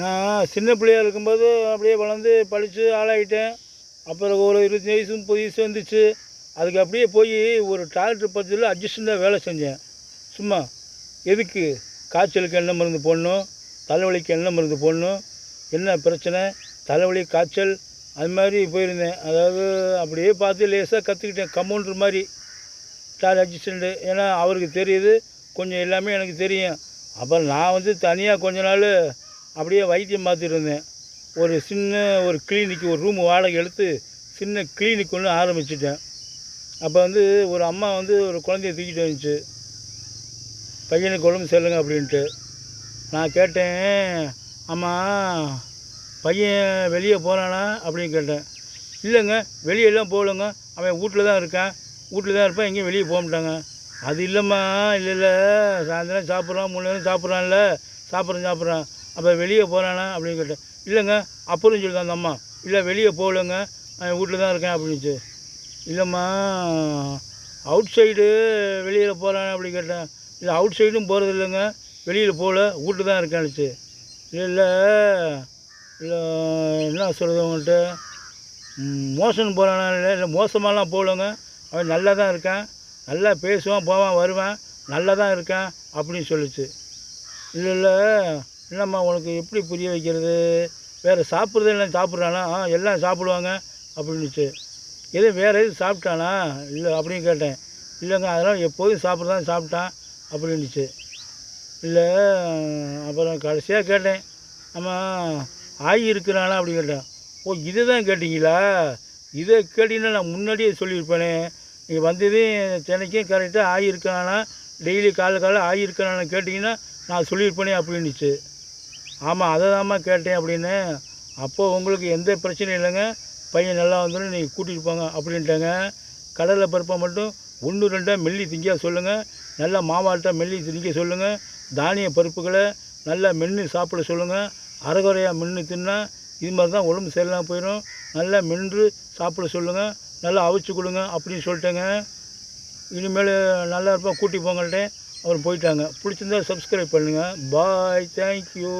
நான் சின்ன பிள்ளையா இருக்கும்போது அப்படியே வளர்ந்து படித்து ஆளாகிட்டேன் அப்புறம் ஒரு இருபத்தஞ்சி வயசு முப்பது வயசு வந்துச்சு அதுக்கு அப்படியே போய் ஒரு டாக்டர் பத்தியில் அட்ஜஸ்டண்டாக வேலை செஞ்சேன். சும்மா எதுக்கு? காய்ச்சலுக்கு என்ன மருந்து போடணும் தலைவலிக்கு என்ன மருந்து போடணும் என்ன பிரச்சனை? தலைவலி காய்ச்சல் அது மாதிரி போயிருந்தேன். அதாவது அப்படியே பார்த்து லேசாக கற்றுக்கிட்டேன் கம்பவுண்டர் மாதிரி. ஸ்டார் அசிஸ்டண்ட்டு ஏன்னா அவருக்கு தெரியுது கொஞ்சம் எல்லாமே எனக்கு தெரியும். அப்புறம் நான் வந்து தனியாக கொஞ்ச நாள் அப்படியே வைத்தியம் பார்த்துருந்தேன் ஒரு சின்ன ஒரு கிளினிக் ஒரு ரூம் வாடகை எடுத்து சின்ன கிளினிக் ஒன்று ஆரம்பிச்சிட்டேன். அப்போ வந்து ஒரு அம்மா வந்து ஒரு குழந்தைய தூக்கிட்டு வந்துச்சு. பையனுக்கு உடம்பு செல்லுங்க அப்படின்ட்டு. நான் கேட்டேன் அம்மா பையன் வெளியே போகிறானா அப்படின்னு கேட்டேன். இல்லைங்க வெளியெல்லாம் போகலங்க. அவன் வீட்டில் தான் இருக்கான். வீட்டில் தான் இருப்பான். எங்கேயும் வெளியே போக மாட்டாங்க. அது இல்லைம்மா இல்லை இல்லை. சாயந்தரம் சாப்பிட்றான் மூணு நேரம் சாப்பிட்றான்ல சாப்பிட்றேன் சாப்பிட்றான் அப்போ வெளியே போகிறானா அப்படின்னு கேட்டேன் இல்லைங்க அப்புறம் சொல்லிதான் அந்த அம்மா. இல்லை வெளியே போகலங்க. அவன் வீட்டில் தான் இருக்கேன் அப்படின்னுச்சு. இல்லைம்மா அவுட் சைடு வெளியில் போகிறான் அப்படி கேட்டேன் இல்லை அவுட் சைடும் போகிறது இல்லைங்க. வெளியில் போகல வீட்டு தான் இருக்கேன்னுச்சு இல்லை இல்லை இல்லை என்ன சொல்கிறது உங்கள்கிட்ட மோசன் போகிறானா இல்லை இல்லை மோசமாலாம் போகலங்க. அவன் நல்லா தான் இருக்கான். நல்லா பேசுவான் போவான் வருவான் நல்லா தான் இருக்கான் அப்படின்னு சொல்லுச்சு. இல்லை இல்லை என்னம்மா உனக்கு எப்படி புரிய வைக்கிறது? வேறு சாப்பிட்றது எல்லாம் சாப்பிட்றானா? ஆ எல்லாம் சாப்பிடுவாங்க அப்படின்னுச்சு. எதுவும் வேறு எதுவும் சாப்பிட்டானா? இல்லை அப்படின்னு கேட்டேன். இல்லைங்க அதெல்லாம் எப்போதும் சாப்பிட்றதான் சாப்பிட்டான் அப்படின்னுச்சு. இல்லை அப்புறம் கடைசியாக கேட்டேன். ஆமாம் ஆகி இருக்கிறானா அப்படின்னு கேட்டேன். ஓ இதை தான் கேட்டிங்களா? இதை கேட்டிங்கன்னா நான் முன்னாடியே சொல்லியிருப்பேனே. நீங்கள் வந்ததே தினைக்கும் கரெக்டாக ஆகியிருக்கானா டெய்லி கால காலைல ஆகியிருக்கானு கேட்டிங்கன்னா நான் சொல்லியிருப்பேனே அப்படின்னுச்சு. ஆமாம் அதை தாம்மா கேட்டேன் அப்படின்னு. அப்போது உங்களுக்கு எந்த பிரச்சனையும் இல்லைங்க. பையன் நல்லா வந்துடும் நீங்கள் கூட்டிகிட்டு போங்க அப்படின்ட்டாங்க. கடலை பருப்பை மட்டும் ஒன்று ரெண்டாக மெல்லி திங்க சொல்லுங்கள் நல்லா மாவாட்டம் மெல்லி திங்க சொல்லுங்கள் தானிய பருப்புகளை நல்லா மென்று சாப்பிட சொல்லுங்கள் அரைகுறையாக மென்று தின்னா இது மாதிரி தான் உடம்பு சரியில்லாமல் போயிடும். நல்லா மென்று சாப்பிட சொல்லுங்கள் நல்லா அவிச்சு கொடுங்க அப்படின்னு சொல்லிட்டேங்க. இனிமேல் நல்லா இருப்பா கூட்டி போங்கள்ட்டேன். அவர் போயிட்டாங்க. பிடிச்சிருந்தா சப்ஸ்கிரைப் பண்ணுங்கள் பாய் தேங்க்யூ